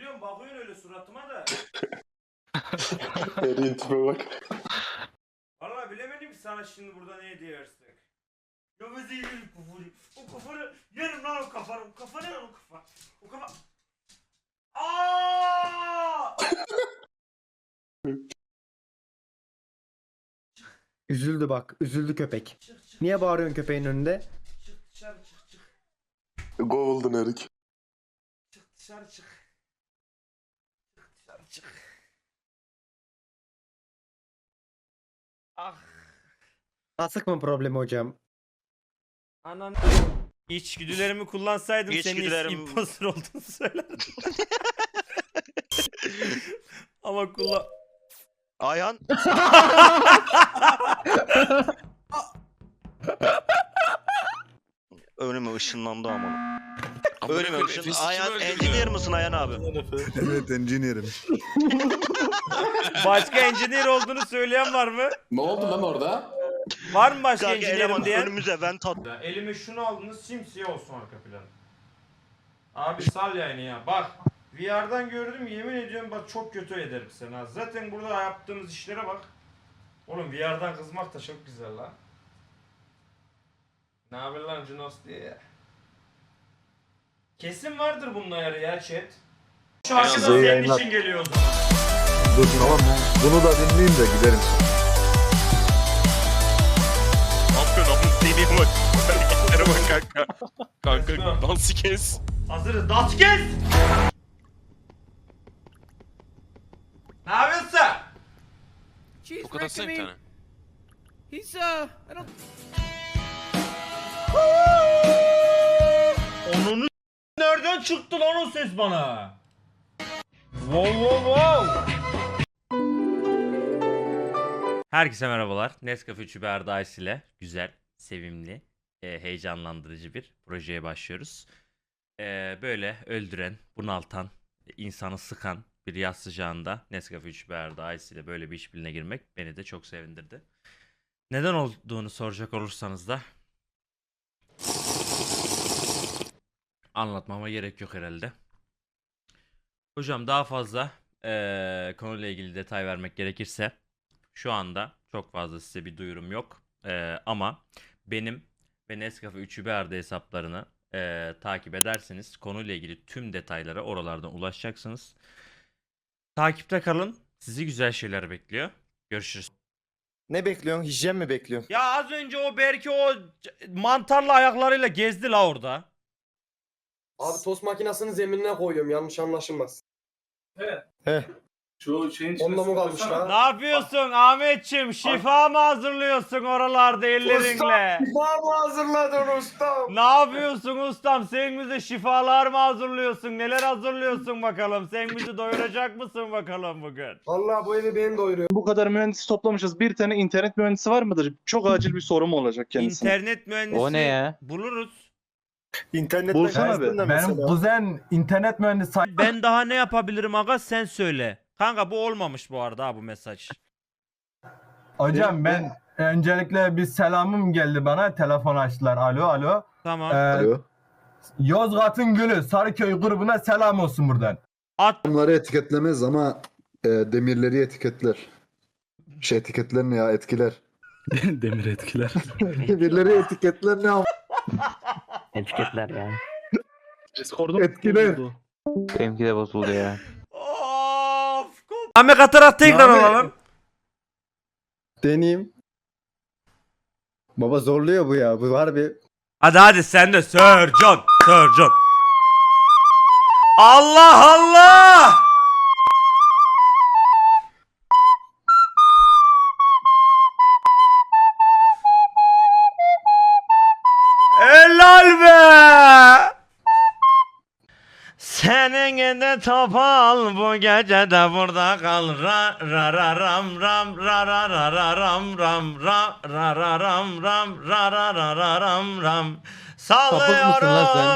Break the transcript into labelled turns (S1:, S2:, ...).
S1: Biliyorum bakıyorsun öyle suratıma da.
S2: Erin tipe bak.
S1: Vallahi bilemedim ki sana şimdi burada ne hediye versek. Ya ben de yerim kafanı. O kafanı yerim lan o kafanı. O kafa ne lan o kafa? O kafa... Aaaa!
S3: Üzüldü bak. Üzüldü köpek.
S1: Çık çık
S3: Niye bağırıyorsun köpeğin önünde?
S1: çık dışarı çık çık.
S2: Govuldun Erik.
S1: Çık dışarı çık. Çık. Ah.
S3: Asık mı problemi hocam?
S1: Anan. İçgüdülerimi kullansaydım senin
S4: İçgüdülerim-
S1: imposter olduğunu söylerdim. Ama kullan...
S4: Ayhan. Önüme ışınlandı ama. Önüme ışın. Ayhan engineer mısın Ayhan abi?
S5: Evet engineer'im.
S1: Başka engineer olduğunu söyleyen var mı?
S6: Ne oldu lan orada?
S1: Var mı başka
S4: Kanka
S1: engineer'im
S4: eleman
S1: diye?
S4: önümüze vent at.
S1: Ya elime şunu aldınız simsiyah olsun arka plan. Abi sal yayını ya bak. VR'dan gördüm yemin ediyorum bak çok kötü ederim seni ha. Zaten burada yaptığımız işlere bak. Oğlum VR'dan kızmak da çok güzel la. Ne haber lan Junos diye. Kesin vardır bunun ayarı ya chat. Şarkı da
S5: Size
S1: senin
S5: yayınlar.
S1: için geliyordu.
S5: Dur tamam bunu da dinleyeyim de giderim.
S7: Ne yapıyorsun abi? Deliye bak. Hareketlere bak kanka. Kanka dansı kes.
S1: Hazırız. Das kes! Ne yapıyorsun?
S7: Bu kadar sen bir tane.
S8: He's uh, I don't.
S1: Nereden çıktı lan o ses bana? Wow wow wow. Herkese merhabalar. Nescafe 3 Berdais ile güzel, sevimli, e, heyecanlandırıcı bir projeye başlıyoruz. E, böyle öldüren, bunaltan, insanı sıkan bir yaz sıcağında Nescafe 3 Berdais ile böyle bir işbirliğine girmek beni de çok sevindirdi. Neden olduğunu soracak olursanız da anlatmama gerek yok herhalde. Hocam daha fazla eee konuyla ilgili detay vermek gerekirse şu anda çok fazla size bir duyurum yok. Eee, ama benim ve Nescafe 3 Arda hesaplarını eee, takip ederseniz konuyla ilgili tüm detaylara oralardan ulaşacaksınız. Takipte kalın. Sizi güzel şeyler bekliyor. Görüşürüz.
S3: Ne bekliyorsun? Hijyen mi bekliyorsun?
S1: Ya az önce o belki o mantarlı ayaklarıyla gezdi la orada.
S9: Abi tost makinesini zeminine koyuyorum yanlış anlaşılmaz.
S6: Şu şeyin
S9: Onda mı kalmış
S1: Ne
S9: la?
S1: yapıyorsun Ahmetçim? Şifa mı hazırlıyorsun oralarda ellerinle?
S9: Şifa mı hazırladın ustam?
S1: Ne yapıyorsun ustam? Sen bize şifalar mı hazırlıyorsun? Neler hazırlıyorsun bakalım? Sen bizi doyuracak mısın bakalım bugün?
S9: Vallahi bu evi beni doyuruyor.
S10: Bu kadar mühendis toplamışız. Bir tane internet mühendisi var mıdır? Çok acil bir sorum olacak kendisine.
S1: İnternet mühendisi
S8: O ne ya?
S1: buluruz.
S3: İnternette
S10: Bulsana be.
S3: mesela.
S5: kuzen internet mühendisi
S1: Ben daha ne yapabilirim aga sen söyle. Kanka bu olmamış bu arada ha bu mesaj.
S5: Hocam ben öncelikle bir selamım geldi bana. Telefon açtılar. Alo alo.
S1: Tamam.
S5: Ee,
S2: Alo.
S5: Yozgat'ın gülü Sarıköy grubuna selam olsun buradan.
S1: At
S2: Bunları etiketlemez ama e, demirleri etiketler. Şey etiketler ne ya etkiler.
S10: Demir etkiler.
S2: demirleri etiketler ne am-
S8: Etiketler ya.
S10: Discord'um
S2: Etkiler.
S10: bozuldu.
S8: Benimki de bozuldu ya.
S1: Of. kop- Ahmet Katarak tekrar
S3: Abi-
S1: alalım.
S3: Deneyeyim. Baba zorluyor bu ya. Bu harbi.
S1: Hadi hadi sen de Sir John. Sir John. Allah Allah. Helal be. Senin de topal bu gece de burada kal ra ra ra ram ram ra ra ra ra ram ram ra ra ra ram ram ra ra ra ra ram ram
S8: Sapık mısın lan sen?
S1: sallıyorum